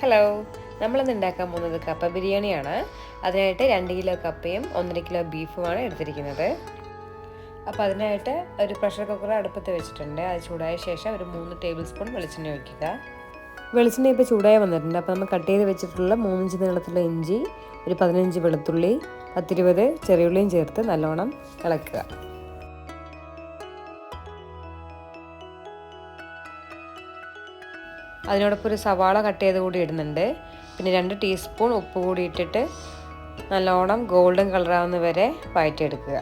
Hello നമ്മളിന്ന് ഉണ്ടാക്കാൻ പോകുന്നത് കപ്പ ബിരിയാണിയാണ്. അതിനായിട്ട് രണ്ട് കിലോ കപ്പയും ഒന്നര കിലോ ബീഫുമാണ് എടുത്തിരിക്കുന്നത്. അപ്പോൾ അതിനായിട്ട് ഒരു പ്രഷർ കുക്കർ അടുപ്പത്ത് വെച്ചിട്ടുണ്ട്. അത് ചൂടായ ശേഷം ഒരു മൂന്ന് ടേബിൾ സ്പൂൺ വെളിച്ചെണ്ണ ഒഴിക്കുക. വെളിച്ചെണ്ണ ഇപ്പോൾ ചൂടായി വന്നിട്ടുണ്ട്. അപ്പോൾ നമ്മൾ കട്ട് ചെയ്ത് വെച്ചിട്ടുള്ള മൂന്നിഞ്ച് നീളത്തിലുള്ള ഇഞ്ചി ഒരു പതിനഞ്ച് വെളുത്തുള്ളി പത്തിരുപത് ചെറിയുള്ളിയും ചേർത്ത് നല്ലോണം ഇളക്കുക അതിനോടൊപ്പം ഒരു സവാള കട്ട് ചെയ്ത് കൂടി ഇടുന്നുണ്ട്. പിന്നെ രണ്ട് ടീസ്പൂൺ ഉപ്പ് കൂടി ഇട്ടിട്ട് നല്ലോണം ഗോൾഡൻ കളറാവുന്ന വരെ വഴറ്റിയെടുക്കുക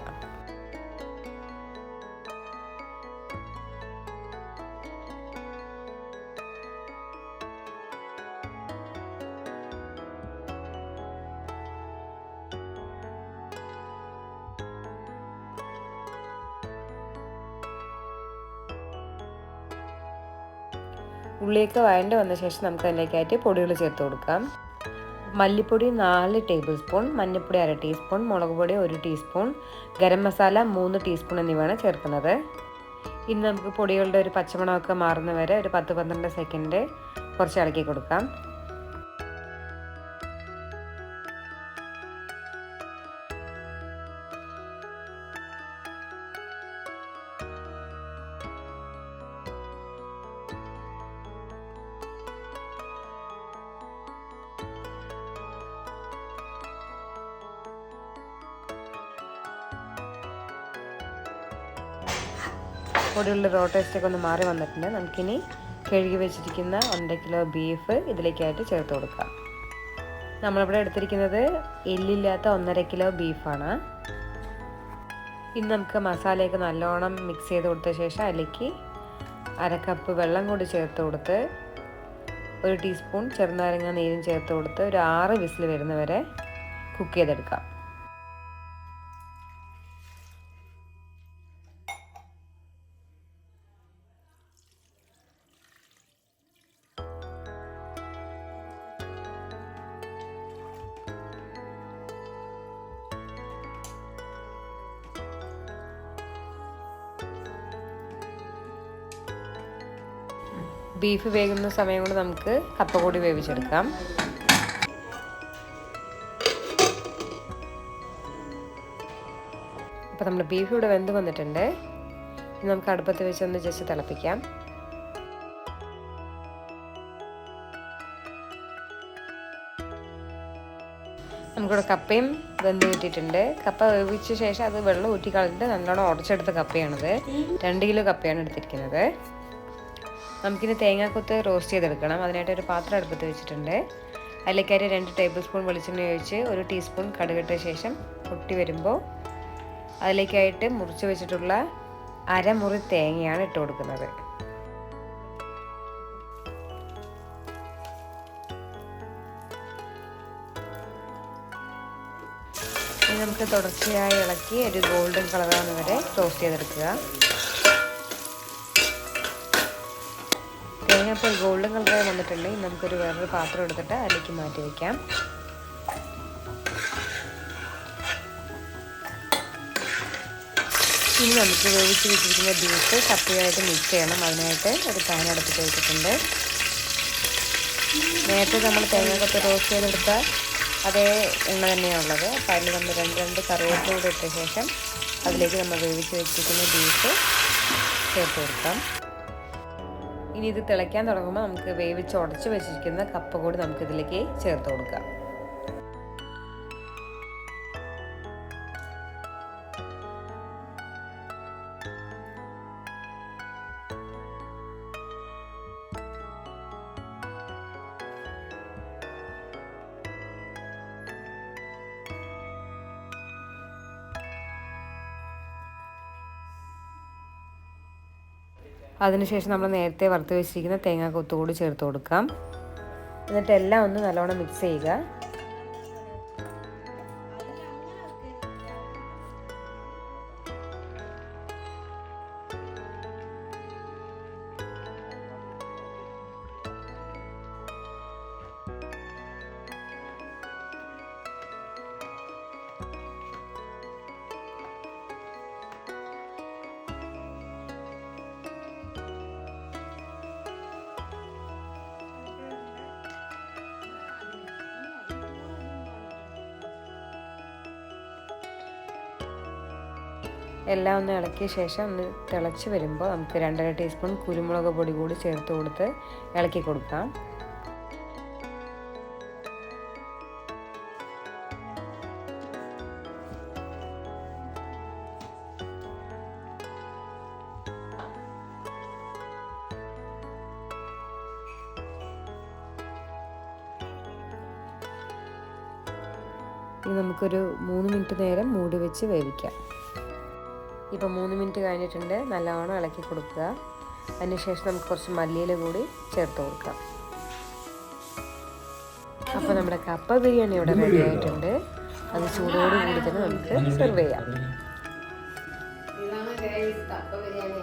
ഉള്ളിയൊക്കെ വഴണ്ട് വന്ന ശേഷം നമുക്ക് അതിലേക്കായിട്ട് പൊടികൾ ചേർത്ത് കൊടുക്കാം. മല്ലിപ്പൊടി നാല് ടേബിൾ സ്പൂൺ മഞ്ഞൾപ്പൊടി അര ടീസ്പൂൺ മുളക് പൊടി ഒരു ടീസ്പൂൺ ഗരം മസാല മൂന്ന് ടീസ്പൂൺ എന്നിവയാണ് ചേർക്കുന്നത്. ഇനി നമുക്ക് പൊടികളുടെ ഒരു പച്ചമണമൊക്കെ മാറുന്ന വരെ ഒരു പത്ത് പന്ത്രണ്ട് സെക്കൻഡ് കുറച്ച് ഇളക്കി കൊടുക്കാം. പൊടിയുള്ള റോ ടേസ്റ്റൊക്കെ ഒന്ന് മാറി വന്നിട്ടുണ്ട്. നമുക്കിനി കഴുകി വെച്ചിരിക്കുന്ന ഒന്നര കിലോ ബീഫ് ഇതിലേക്കായിട്ട് ചേർത്ത് കൊടുക്കാം. നമ്മളിവിടെ എടുത്തിരിക്കുന്നത് എല്ലില്ലാത്ത ഒന്നര കിലോ ബീഫാണ് ഇനി നമുക്ക് മസാലയൊക്കെ നല്ലോണം മിക്സ് ചെയ്ത് കൊടുത്ത ശേഷം അതിലേക്ക് അര കപ്പ് വെള്ളം കൂടി ചേർത്ത് കൊടുത്ത് ഒരു ടീസ്പൂൺ ചെറുനാരങ്ങ നീരും ചേർത്ത് കൊടുത്ത് ഒരു ആറ് വിസിൽ വരുന്നവരെ കുക്ക് ചെയ്തെടുക്കാം. ബീഫ് വേകുന്ന സമയം കൊണ്ട് നമുക്ക് കപ്പ കൂടി വേവിച്ചെടുക്കാം. അപ്പോൾ നമ്മൾ ബീഫ് ഇവിടെ വെന്ത് വന്നിട്ടുണ്ട്. നമുക്ക് അടുപ്പത്ത് വെച്ച് ഒന്ന് ജസ്റ്റ് തിളപ്പിക്കാം. നമുക്കിവിടെ കപ്പയും വെന്ത് കിട്ടിയിട്ടുണ്ട് കപ്പ വേവിച്ച ശേഷം അത് വെള്ളം ഊറ്റി കളഞ്ഞിട്ട് നല്ലോണം ഉടച്ചെടുത്ത കപ്പയാണിത്. രണ്ട് കിലോ കപ്പയാണ് എടുത്തിരിക്കുന്നത്. നമുക്കിനി തേങ്ങാക്കൊത്ത് റോസ്റ്റ് ചെയ്തെടുക്കണം. അതിനായിട്ട് ഒരു പാത്രം അടുപ്പത്ത് വെച്ചിട്ടുണ്ട്. അതിലേക്കായിട്ട് രണ്ട് ടേബിൾ സ്പൂൺ വെളിച്ചെണ്ണ ഒഴിച്ച് ഒരു ടീസ്പൂൺ കടുകിട്ട ശേഷം പൊട്ടി വരുമ്പോൾ അതിലേക്കായിട്ട് മുറിച്ച് വെച്ചിട്ടുള്ള അരമുറി തേങ്ങയാണ് ഇട്ട് കൊടുക്കുന്നത്. നമുക്ക് തുടർച്ചയായി ഇളക്കി ഒരു ഗോൾഡൻ കളറാകുന്നവരെ റോസ്റ്റ് ചെയ്തെടുക്കുക. ഇപ്പോൾ ഗോൾഡൻ കളറായി വന്നിട്ടുണ്ടെങ്കിൽ നമുക്കൊരു വേറൊരു പാത്രം എടുത്തിട്ട് അതിലേക്ക് മാറ്റി വയ്ക്കാം ഇനി നമുക്ക് വേവിച്ച് വെച്ചിരിക്കുന്ന ബീഫ് കപ്പയായിട്ട് മിക്സ് ചെയ്യണം. അതിനായിട്ട് ഒരു പാൻ അടുപ്പിട്ട് വെച്ചിട്ടുണ്ട്. നേരത്തെ നമ്മൾ തേങ്ങക്കൊക്കെ റോസ്റ്റ് ചെയ്തെടുത്ത അതേ എണ്ണ തന്നെയാണുള്ളത് അപ്പോൾ അതിൽ നമ്മൾ രണ്ട് രണ്ട് കറിവേപ്പിലൂടെ ഇട്ട ശേഷം അതിലേക്ക് നമ്മൾ വേവിച്ച് വെച്ചിരിക്കുന്ന ബീഫ് ചേർത്ത് കൊടുക്കാം. ഇനി ഇത് തിളയ്ക്കാൻ തുടങ്ങുമ്പോൾ നമുക്ക് വേവിച്ച് ഉടച്ച് വെച്ചിരിക്കുന്ന കപ്പ കൂടി നമുക്കിതിലേക്ക് ചേർത്ത് കൊടുക്കാം. അതിനുശേഷം നമ്മൾ നേരത്തെ വറുത്ത് വെച്ചിരിക്കുന്ന തേങ്ങ കൊത്തുകൂടി ചേർത്ത് കൊടുക്കാം. എന്നിട്ട് എല്ലാം ഒന്ന് നല്ലോണം മിക്സ് ചെയ്യുക. എല്ലാം ഒന്ന് ഇളക്കിയ ശേഷം ഒന്ന് തിളച്ച് വരുമ്പോൾ നമുക്ക് രണ്ടര ടീസ്പൂൺ കുരുമുളക് പൊടി കൂടി ചേർത്ത് കൊടുത്ത് ഇളക്കി കൊടുക്കാം. ഇനി നമുക്കൊരു മൂന്ന് മിനിറ്റ് നേരം മൂടി വെച്ച് വേവിക്കാം. ഇപ്പോൾ മൂന്ന് മിനിറ്റ് കഴിഞ്ഞിട്ടുണ്ട് നല്ലവണ്ണം ഇളക്കി കൊടുക്കുക. അതിനുശേഷം നമുക്ക് കുറച്ച് മല്ലിയില കൂടി ചേർത്ത് കൊടുക്കാം. അപ്പോൾ നമ്മുടെ കപ്പ ബിരിയാണി ഇവിടെ റെഡി ആയിട്ടുണ്ട്. അത് ചൂടോട് കൂടി തന്നെ നമുക്ക് സെർവ് ചെയ്യാം. ഇതാണ് കപ്പ ബിരിയാണി.